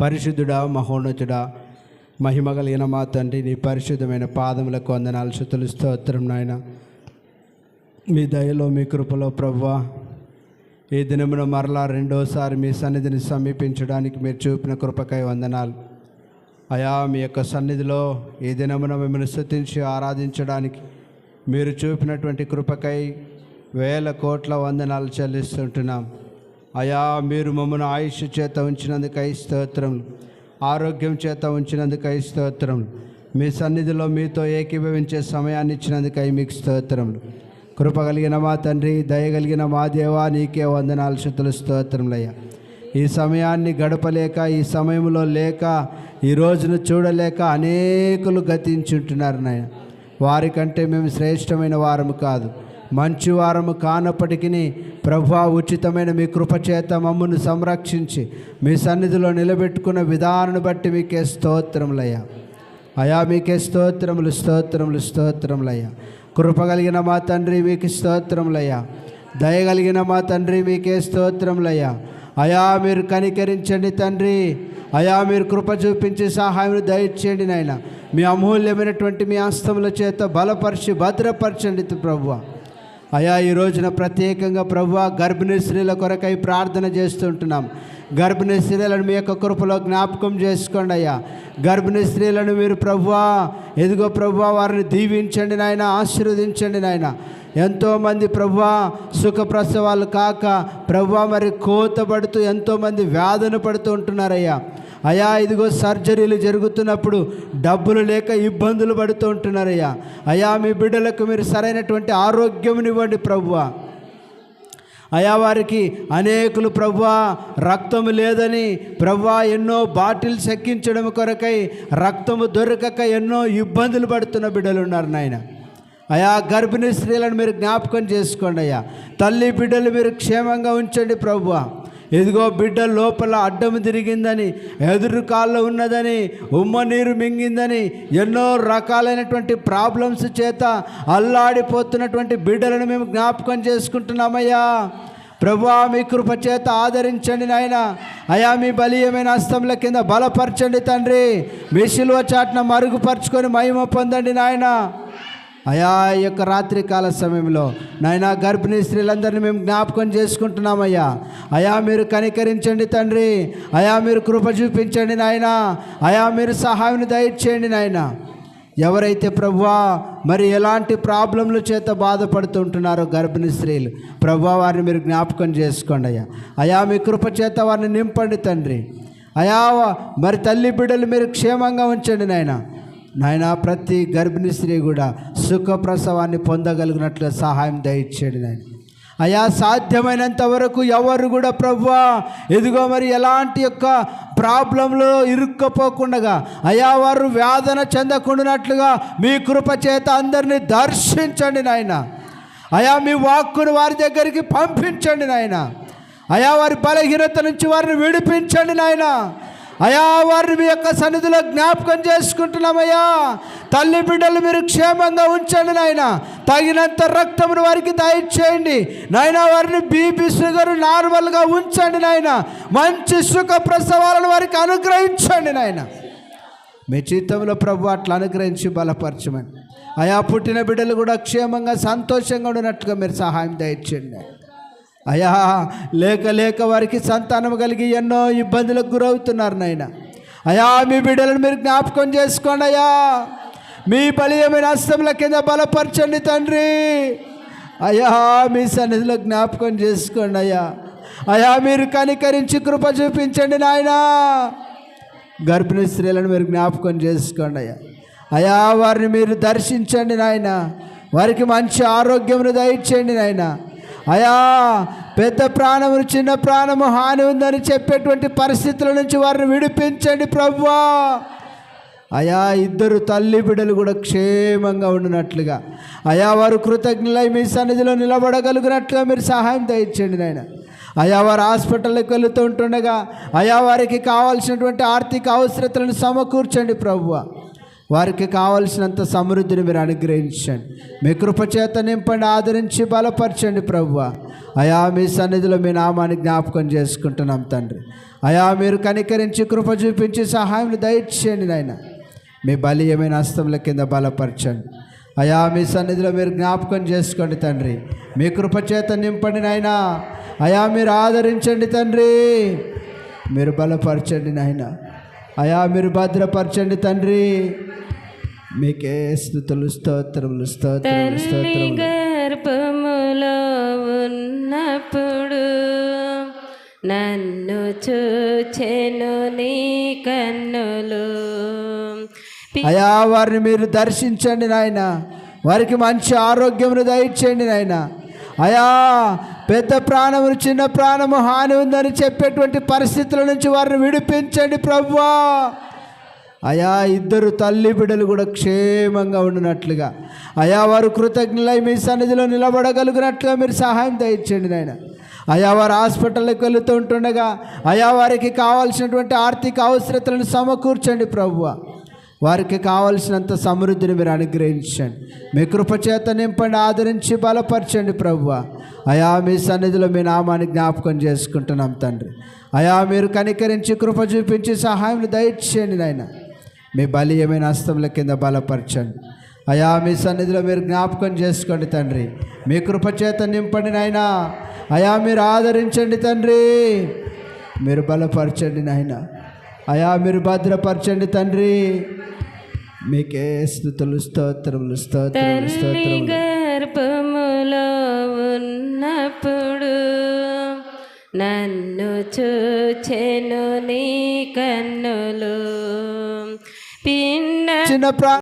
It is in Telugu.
పరిశుద్ధుడా మహోన్నతుడా మహిమగలిగిన మా తండ్రి నీ పరిశుద్ధమైన పాదములకు వందనాలు శుతులు స్తోత్రం నాయన. మీ దయలో మీ కృపలో ప్రభువా ఈ దినమున మరలా రెండోసారి మీ సన్నిధిని సమీపించడానికి మీరు చూపిన కృపకై వందనాలు. అయా మీ యొక్క సన్నిధిలో ఈ దినమున మిమ్మల్ని స్తుతించి ఆరాధించడానికి మీరు చూపినటువంటి కృపకై వేల కోట్ల వందనాలు చెల్లిస్తుంటున్నాం. అయా మీరు మమ్మల్ని ఆయుష్ చేత ఉంచినందుకై స్తోత్రం ఆరోగ్యం చేత ఉంచినందుకై స్తోత్రం. మీ సన్నిధిలో మీతో ఏకీభవించే సమయాన్ని ఇచ్చినందుకై మీకు స్తోత్రములు కృప కలిగిన మా తండ్రి దయ కలిగిన మా దేవా నీకే వందనాలు శుతులు స్తోత్రములయ్యా. ఈ సమయాన్ని గడపలేక ఈ సమయంలో లేక ఈ రోజును చూడలేక అనేకులు గతించుంటున్నారు నాయన. వారికంటే మేము శ్రేష్టమైన వారము కాదు. మంచి వారము కానప్పటికీ ప్రభా ఉచితమైన మీ కృపచేత మమ్మను సంరక్షించి మీ సన్నిధిలో నిలబెట్టుకున్న విధానాన్ని బట్టి మీకే స్తోత్రములయ్యా. అయా మీకే స్తోత్రములు స్తోత్రములు స్తోత్రములయ్యా. కృప కలిగిన మా తండ్రి మీకు స్తోత్రములయ్యా. దయగలిగిన మా తండ్రి మీకే స్తోత్రములయ్యా. అయా మీరు కనికరించండి తండ్రి. అయా మీరు కృప చూపించి సహాయం దయచేయండి నాయన. మీ అమూల్యమైనటువంటి మీ ఆస్తముల చేత బలపరిచి భద్రపరచండి ప్రభువ. అయా ఈ రోజున ప్రత్యేకంగా ప్రభు గర్భిణీ స్త్రీల కొరకై ప్రార్థన చేస్తుంటున్నాం. గర్భిణీ స్త్రీలను మీ యొక్క కృపలో జ్ఞాపకం చేసుకోండి అయ్యా. గర్భిణీ స్త్రీలను మీరు ప్రభువా ఎదుగో ప్రభువా వారిని దీవించండి నాయన ఆశీర్వదించండి నాయన. ఎంతోమంది ప్రభువా సుఖప్రసవాలు కాక ప్రభువా మరి కోతపడుతూ ఎంతోమంది వ్యాధన పడుతూ ఉంటున్నారయ్యా. అయా ఇదిగో సర్జరీలు జరుగుతున్నప్పుడు డబ్బులు లేక ఇబ్బందులు పడుతూ ఉంటున్నారయ్యా. అయా మీ బిడ్డలకు మీరు సరైనటువంటి ఆరోగ్యమునివ్వండి ప్రభువా. అయా వారికి అనేకులు ప్రవ్వా రక్తము లేదని ప్రవ్వా ఎన్నో బాటిల్స్ ఎక్కించడం కొరకై రక్తము దొరకక ఎన్నో ఇబ్బందులు పడుతున్న బిడ్డలు ఉన్నారు నాయన. అయా గర్భిణీ స్త్రీలను మీరు జ్ఞాపకం చేసుకోండి అయ్యా. తల్లి బిడ్డలు మీరు క్షేమంగా ఉంచండి ప్రభువా. ఇదిగో బిడ్డ లోపల అడ్డం తిరిగిందని ఎదురు కాళ్ళు ఉన్నదని ఉమ్మ నీరు మింగిందని ఎన్నో రకాలైనటువంటి ప్రాబ్లమ్స్ చేత అల్లాడిపోతున్నటువంటి బిడ్డలను మేము జ్ఞాపకం చేసుకుంటున్నామయ్యా. ప్రభా మీ కృప చేత ఆదరించండి నాయన. అయా మీ బలీయమైన హస్తముల కింద బలపరచండి తండ్రి. మీ శిలువ చాట్న మరుగుపరుచుకొని మహిమ పొందండి నాయన. అయా ఈ యొక్క రాత్రికాల సమయంలో నాయన గర్భిణీ స్త్రీలందరినీ మేము జ్ఞాపకం చేసుకుంటున్నామయ్యా. అయా మీరు కనికరించండి తండ్రి. అయా మీరు కృప చూపించండి నాయన. అయా మీరు సహాయం దయచేయండి నాయన. ఎవరైతే ప్రభువా మరి ఎలాంటి ప్రాబ్లంల చేత బాధపడుతుంటున్నారో గర్భిణీ స్త్రీలు ప్రభువా వారిని మీరు జ్ఞాపకం చేసుకోండి అయ్యా. అయా మీ కృప చేత వారిని నింపండి తండ్రి. అయా మరి తల్లి బిడ్డలు మీరు క్షేమంగా ఉంచండి నాయనా. నాయన ప్రతి గర్భిణీ స్త్రీ కూడా సుఖ ప్రసవాన్ని పొందగలిగినట్లు సహాయం దయచేయండి నాయన. అయా సాధ్యమైనంత వరకు ఎవరు కూడా ప్రవ్వా ఎదుగో మరి ఎలాంటి యొక్క ప్రాబ్లంలో ఇరుక్కపోకుండా అయా వారు వేదన చెందకుండానట్లుగా మీ కృప చేత అందరినీ దర్శించండి నాయన. అయా మీ వాక్కును వారి దగ్గరికి పంపించండి నాయన. అయా వారి బలహీనత నుంచి వారిని విడిపించండి నాయన. అయా వారిని మీ యొక్క సన్నిధిలో జ్ఞాపకం చేసుకుంటున్నామయ్యా. తల్లి బిడ్డలు మీరు క్షేమంగా ఉంచండి నాయన. తగినంత రక్తమును వారికి దయచేయండి. నాయన వారిని బీపీ షుగర్ నార్మల్గా ఉంచండి నాయన. మంచి సుఖ ప్రసవాలను వారికి అనుగ్రహించండి నాయన. మీ జీవితంలో ప్రభు అట్లా అనుగ్రహించి బలపరచమని. అయా పుట్టిన బిడ్డలు కూడా క్షేమంగా సంతోషంగా ఉన్నట్టుగా మీరు సహాయం దయచేయండి. అయా లేక లేక వారికి సంతానం కలిగి ఎన్నో ఇబ్బందులకు గురవుతున్నారు నాయన. అయా మీ బిడ్డలను మీరు జ్ఞాపకం చేసుకోండి అయ్యా. మీ బలీయమైన హస్తముల కింద బలపరచండి తండ్రి. అయ్యా మీ సన్నిధిలో జ్ఞాపకం చేసుకోండి అయ్యా. అయా మీరు కనికరించి కృప చూపించండి నాయనా. గర్భిణీ స్త్రీలను మీరు జ్ఞాపకం చేసుకోండి అయ్యా. అయా వారిని మీరు దర్శించండి నాయన. వారికి మంచి ఆరోగ్యమును దయచేయండి నాయన. అయా పెద్ద ప్రాణము చిన్న ప్రాణము హాని ఉందని చెప్పేటువంటి పరిస్థితుల నుంచి వారిని విడిపించండి ప్రభువా అయా ఇద్దరు తల్లి బిడ్డలు కూడా క్షేమంగా ఉండినట్లుగా. అయా వారు కృతజ్ఞులై మీ సన్నిధిలో నిలబడగలిగినట్లుగా మీరు సహాయం దయచేయండి నాయన. అయా వారు హాస్పిటల్కి వెళుతూ ఉంటుండగా అయా వారికి కావాల్సినటువంటి ఆర్థిక అవసరతలను సమకూర్చండి ప్రభువ వారికి కావలసినంత సమృద్ధిని మీరు అనుగ్రహించండి. మీ కృపచేత నింపండి ఆదరించి బలపరచండి ప్రభువ. అయా మీ సన్నిధిలో మీ నామాన్ని జ్ఞాపకం చేసుకుంటున్నాం తండ్రి. అయా మీరు కనికరించి కృప చూపించి సహాయం దయచేయండి నాయన. మీ బలీయమైన హస్తముల కింద బలపరచండి. అయా మీ సన్నిధిలో మీరు జ్ఞాపకం చేసుకోండి తండ్రి. మీ కృపచేత నింపండి నాయన. అయా మీరు ఆదరించండి తండ్రి. మీరు బలపరచండి నాయనా. అయా మీరు భద్రపరచండి తండ్రి. మీకే స్థుతులు స్తోత్రములు స్తోత్రములు గర్భములో ఉన్నప్పుడు నన్ను చూచెను నీ కన్నులు. అయా వారిని మీరు దర్శించండి నాయన. వారికి మంచి ఆరోగ్యమును దయచేయండి నాయన. అయా పెద్ద ప్రాణము చిన్న ప్రాణము హాని ఉందని చెప్పేటువంటి పరిస్థితుల నుంచి వారిని విడిపించండి ప్రభువా. అయా ఇద్దరు తల్లి బిడ్డలు కూడా క్షేమంగా ఉండినట్లుగా. అయా వారు కృతజ్ఞులై మీ సన్నిధిలో నిలబడగలిగినట్లుగా మీరు సహాయం దయచేయండి నాయన. అయా వారు హాస్పిటల్కి వెళుతూ ఉంటుండగా అయా వారికి కావాల్సినటువంటి ఆర్థిక అవసరతలను సమకూర్చండి ప్రభువ. వారికి కావలసినంత సమృద్ధిని మీరు అనుగ్రహించండి. మీ కృపచేత నింపండి ఆదరించి బలపరచండి ప్రభువ. అయా మీ సన్నిధిలో మీ నామాన్ని జ్ఞాపకం చేసుకుంటున్నాం తండ్రి. అయా మీరు కనికరించి కృప చూపించి సహాయం దయచేయండి నాయన. మీ బలీయమైన హస్తముల కింద బలపరచండి. అయా మీ సన్నిధిలో మీరు జ్ఞాపకం చేసుకోండి తండ్రి. మీ కృపచేత నింపండి నాయన. అయా మీరు ఆదరించండి తండ్రి. మీరు బలపరచండి నాయనా. అయా మీరు భద్రపరచండి తండ్రి. మీకే స్థుతులు స్తోత్రములు స్తోత్రములు గర్భములో ఉన్నప్పుడు నన్ను చూచెను నీ కన్నులు. పిండ చిన్న ప్రా